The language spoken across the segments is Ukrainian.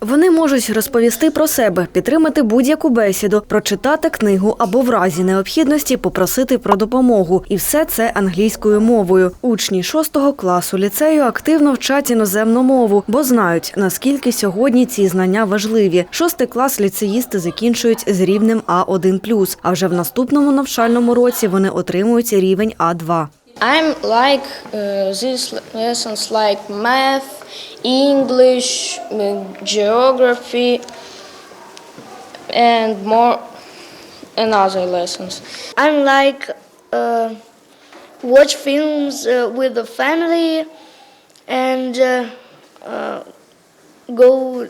Вони можуть розповісти про себе, підтримати будь-яку бесіду, прочитати книгу або в разі необхідності попросити про допомогу. І все це англійською мовою. Учні шостого класу ліцею активно вчать іноземну мову, бо знають, наскільки сьогодні ці знання важливі. Шостий клас ліцеїсти закінчують з рівнем А1+, а вже в наступному навчальному році вони отримують рівень А2. I'm like uh, these lessons like math, English, uh, geography, and more and other lessons. I'm like uh, watch films uh, with the family and uh, uh, go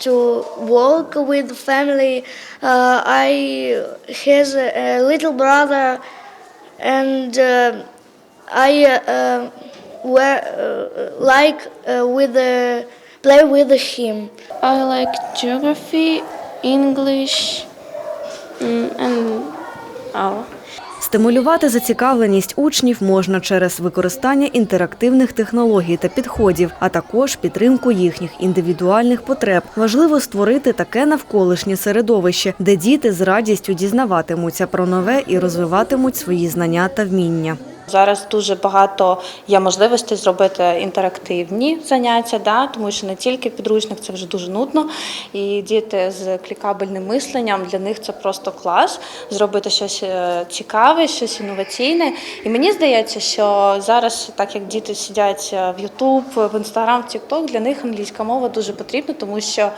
to walk with the family. Uh, I has a, a little brother and I uh, uh, wear, uh, like uh, with the play with him. I like geography, English, mm, and all. Стимулювати зацікавленість учнів можна через використання інтерактивних технологій та підходів, а також підтримку їхніх індивідуальних потреб. Важливо створити таке навколишнє середовище, де діти з радістю дізнаватимуться про нове і розвиватимуть свої знання та вміння. Зараз дуже багато є можливостей зробити інтерактивні заняття, да, тому що не тільки підручник, це вже дуже нудно. І діти з клікабельним мисленням для них це просто клас зробити щось е, цікаве, щось інноваційне. І мені здається, що зараз, так як діти сидять в YouTube, в Instagram, в TikTok, для них англійська мова дуже потрібна, тому що.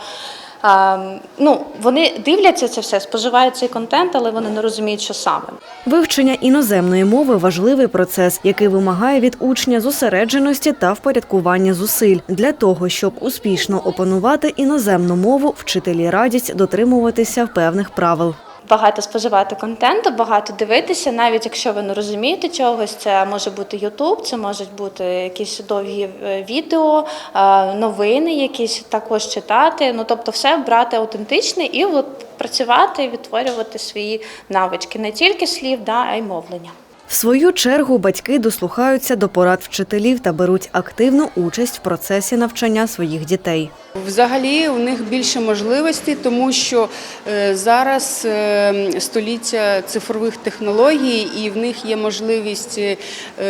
А, Ну, вони дивляться це все, споживають цей контент, але вони не розуміють, що саме. Вивчення іноземної мови важливий процес, який вимагає від учня зосередженості та впорядкування зусиль. Для того, щоб успішно опанувати іноземну мову, вчителі радять дотримуватися певних правил. Багато споживати контенту, багато дивитися, навіть якщо ви не розумієте чогось, це може бути Ютуб, це можуть бути якісь довгі е, відео, е, новини, якісь також читати. Ну тобто, все брати аутентичне і от працювати, відтворювати свої навички, не тільки слів, да, а й мовлення. В свою чергу батьки дослухаються до порад вчителів та беруть активну участь в процесі навчання своїх дітей. Взагалі у них більше можливостей, тому що е, зараз е, століття цифрових технологій, і в них є можливість е,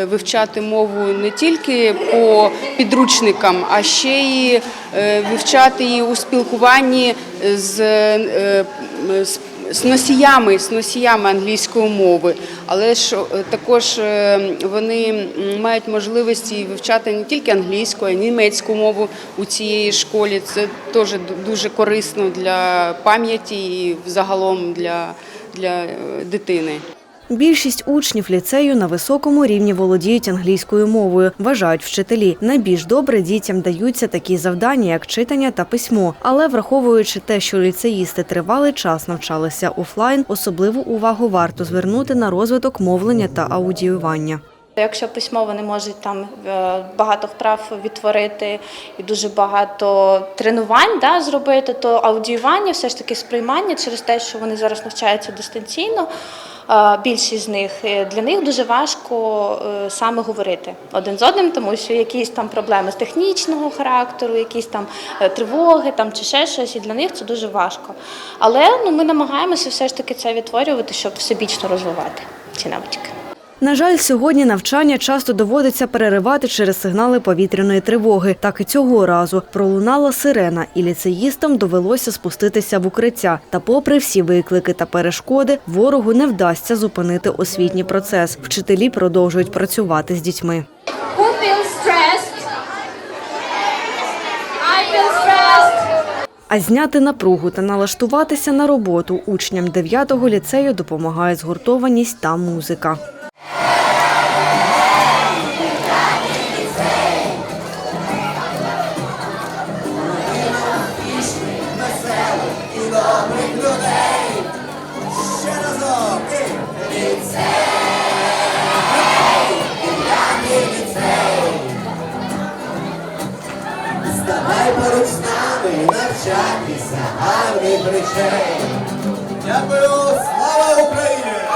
вивчати мову не тільки по підручникам, а ще й вивчати її у спілкуванні з, з носіями, з носіями англійської мови, але ж е, також е, вони мають можливість вивчати не тільки англійську, а й німецьку мову у цієї школі. Це теж дуже корисно для пам'яті і взагалом для, для е, дитини. Більшість учнів ліцею на високому рівні володіють англійською мовою, вважають вчителі. Найбільш добре дітям даються такі завдання, як читання та письмо. Але враховуючи те, що ліцеїсти тривалий час навчалися офлайн, особливу увагу варто звернути на розвиток мовлення та аудіювання. Якщо письмово не можуть там е, багато вправ відтворити і дуже багато тренувань да, зробити, то аудіювання, все ж таки сприймання через те, що вони зараз навчаються дистанційно. Більшість з них е, для них дуже важко е, саме говорити один з одним, тому що якісь там проблеми з технічного характеру, якісь там е, тривоги там чи ще щось, і для них це дуже важко. Але ну ми намагаємося все ж таки це відтворювати, щоб всебічно розвивати ці навички. На жаль, сьогодні навчання часто доводиться переривати через сигнали повітряної тривоги. Так і цього разу пролунала сирена, і ліцеїстам довелося спуститися в укриття. Та, попри всі виклики та перешкоди, ворогу не вдасться зупинити освітній процес. Вчителі продовжують працювати з дітьми. А зняти напругу та налаштуватися на роботу учням 9-го ліцею допомагає згуртованість та музика. Навчатися гарних речей. Дякую, слава Україні!